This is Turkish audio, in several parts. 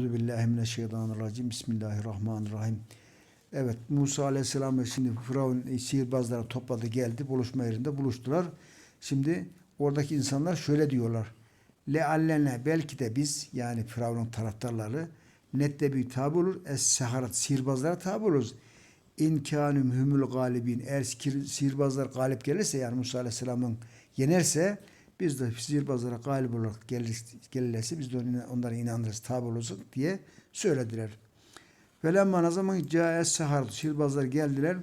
Euzubillahimineşşeytanirracim. Bismillahirrahmanirrahim. Evet Musa Aleyhisselam ve şimdi Firavun e, sihirbazları topladı geldi buluşma yerinde buluştular. Şimdi oradaki insanlar şöyle diyorlar. Leallene belki de biz yani Firavun'un taraftarları nette bir tabi olur. Es seharat sihirbazlara tabi oluruz. İmkanüm hümül galibin eğer sihir- sihirbazlar galip gelirse yani Musa Aleyhisselam'ın yenerse biz de sihirbazlara galip olarak gelir, gelirlerse biz de onlara inanırız, tabi oluruz diye söylediler. Felemma ne zaman caes sehar sihirbazlar geldiler.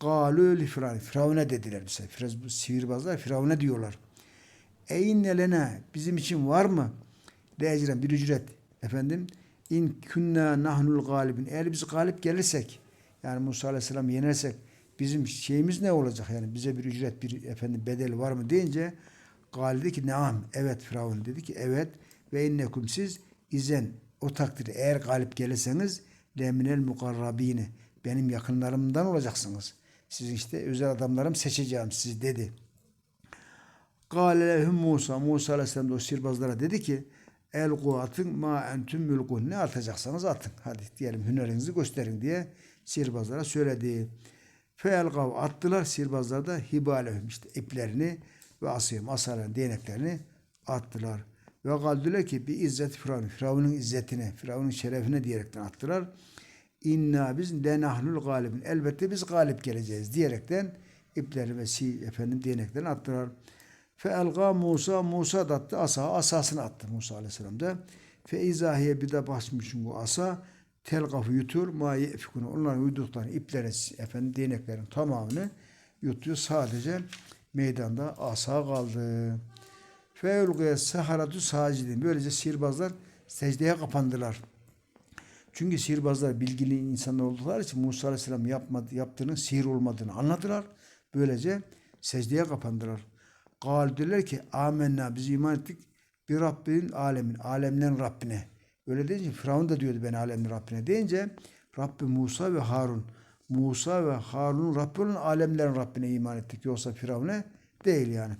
Galü li firavun. Firavun'a dediler bize. Sihirbazlar Firavun'a diyorlar. Eyinne lene bizim için var mı? De ecren bir ücret. Efendim in kunna nahnul galibin. Eğer biz galip gelirsek yani Musa Aleyhisselam yenersek bizim şeyimiz ne olacak yani bize bir ücret bir efendim bedel var mı deyince Gal dedi ki naam evet Firavun dedi ki evet ve innekum siz izen o takdirde eğer galip gelirseniz leminel mukarrabine benim yakınlarımdan olacaksınız. Siz işte özel adamlarım seçeceğim siz dedi. Kâle lehum Musa. Musa Aleyhisselam da o sihirbazlara dedi ki el atın ma entüm mülkun. Ne atacaksanız atın. Hadi diyelim hünerinizi gösterin diye sihirbazlara söyledi. Feelgav attılar sihirbazlar da hibalehum işte iplerini ve asıyım asalarını değneklerini attılar. Ve kaldüler ki bir izzet Firavun. Firavun'un izzetine, Firavun'un şerefine diyerekten attılar. İnna biz lenahlul galibin. Elbette biz galip geleceğiz diyerekten ipleri ve si efendim değneklerini attılar. Fe elga Musa Musa da attı asa asasını attı Musa Aleyhisselam da. Fe izahiye bir de basmışım bu asa telgafı yutur ma yefikunu onların uyduklarını iplerin efendim değneklerin tamamını yutuyor sadece meydanda asa kaldı. Fe ulgıya saharatu sacidin böylece sihirbazlar secdeye kapandılar. Çünkü sihirbazlar bilgili insanlar oldukları için Musa Aleyhisselam yapmadı, yaptığının sihir olmadığını anladılar. Böylece secdeye kapandılar. Gal dediler ki amenna biz iman ettik bir Rabbin alemin. Alemlerin Rabbine. Öyle deyince Firavun da diyordu ben alemlerin Rabbine deyince Rabbi Musa ve Harun. Musa ve Harun Rabbi olan alemlerin Rabbine iman ettik. Yoksa Firavun'a değil yani.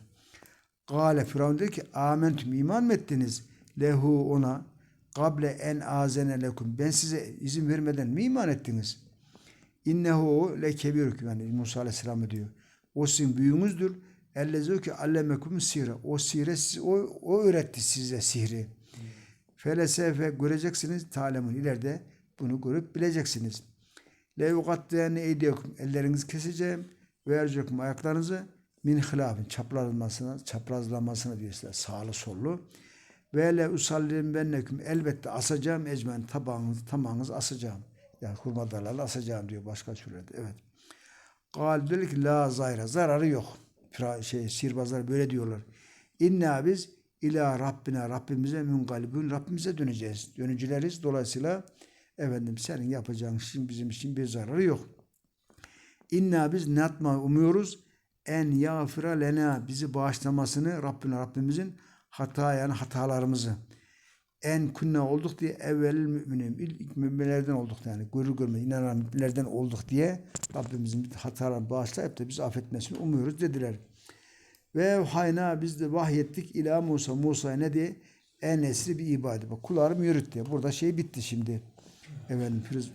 Gale Firavun dedi ki amentüm iman mı ettiniz? Lehu ona kable en azene lekum. Ben size izin vermeden mi iman ettiniz? İnnehu lekebirüküm. Yani Musa Aleyhisselam diyor. O sizin büyüğünüzdür. Ellezü ki allemekum sihre. O sihre o, o öğretti size sihri. Felesefe göreceksiniz. Talemun ileride bunu görüp bileceksiniz. Le yugattiyane eydiyekum. Ellerinizi keseceğim. Ve ercekum ayaklarınızı min hilafin çaprazlamasına, çaprazlamasına diyor size. Sağlı sollu. Ve le usallim benneküm. Elbette asacağım ecmen tabağınız, tamamınızı asacağım. Yani hurmadarlarla asacağım diyor başka surede. Evet. Gal dedi ki la zayra. Zararı yok. Şey, sihirbazlar böyle diyorlar. İnna biz ila Rabbine Rabbimize müngalibün Rabbimize döneceğiz. Dönücüleriz. Dolayısıyla efendim senin yapacağın işin bizim için bir zararı yok. İnna biz natma umuyoruz en yağfira lena bizi bağışlamasını Rabbine Rabbimizin hata yani hatalarımızı en kunna olduk diye evvel müminin ilk müminlerden olduk yani görür görmez inanan müminlerden olduk diye Rabbimizin hatalarını bağışlayıp da bizi affetmesini umuyoruz dediler. Ve hayna biz de vahyettik ila Musa. Musa ne diye? En esri bir ibadet. Bak kullarım yürüt diye. Burada şey bitti şimdi. Efendim Firuz,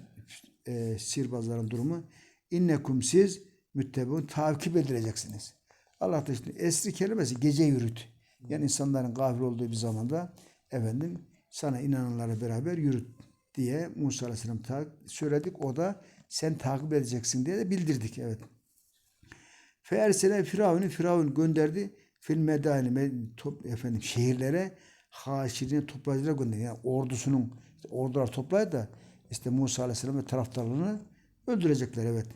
e, sihirbazların durumu. İnnekum siz müttebun takip edileceksiniz. Allah da işte esri kelimesi gece yürüt. Yani insanların gafil olduğu bir zamanda efendim sana inananlarla beraber yürüt diye Musa Aleyhisselam söyledik. O da sen takip edeceksin diye de bildirdik. Evet. Feersele Firavun'u Firavun gönderdi fil medani me- top, efendim şehirlere haşirine toplayıcılar gönderdi. Yani ordusunun ordular toplaydı da işte Musa Aleyhisselam ve taraftarlarını öldürecekler evet.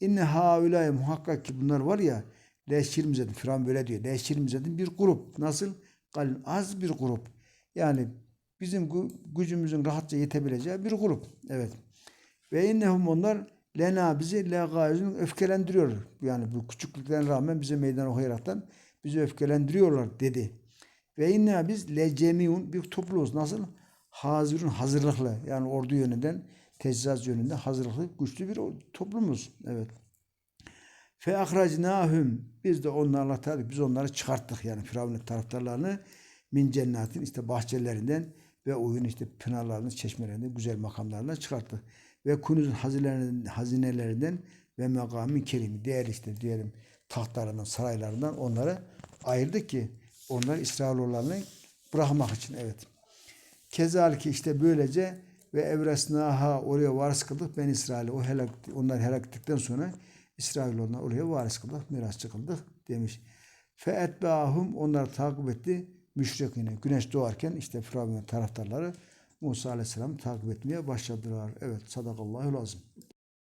İnne haulâye muhakkak ki bunlar var ya leşirmizedin Firavun böyle diyor. Leşirmizedin bir grup. Nasıl? Kalın az bir grup. Yani bizim gücümüzün rahatça yetebileceği bir grup. Evet. Ve innehum onlar lena bizi legayüzün öfkelendiriyor. Yani bu küçüklüklerine rağmen bize meydan okuyaraktan bizi öfkelendiriyorlar dedi. Ve inna biz lecemiun bir topluluğuz. Nasıl? Hazirun hazırlıklı. Yani ordu yönünden, teçhizat yönünde hazırlıklı, güçlü bir toplumuz. Evet. Fe ahracnahum biz de onlarla tabii biz onları çıkarttık yani Firavun'un taraftarlarını min cennetin işte bahçelerinden ve oyun işte pınarlarını, çeşmelerini, güzel makamlarına çıkarttı. Ve kunuzun hazinelerinden, hazinelerinden ve megamin kerimi, değerli işte diyelim tahtlarından, saraylarından onları ayırdı ki onlar İsrailoğullarını bırakmak için evet. Kezalike işte böylece ve evresnaha oraya varis kıldık. Ben İsrail'i o helak, onlar helak ettikten sonra İsrailoğullarına oraya varis kıldık, mirasçı kıldık demiş. Fe etbahum onlar takip etti. Müşrikine güneş doğarken işte Firavun'un taraftarları Musa Aleyhisselam takip etmeye başladılar. Evet sadakallahu lazım.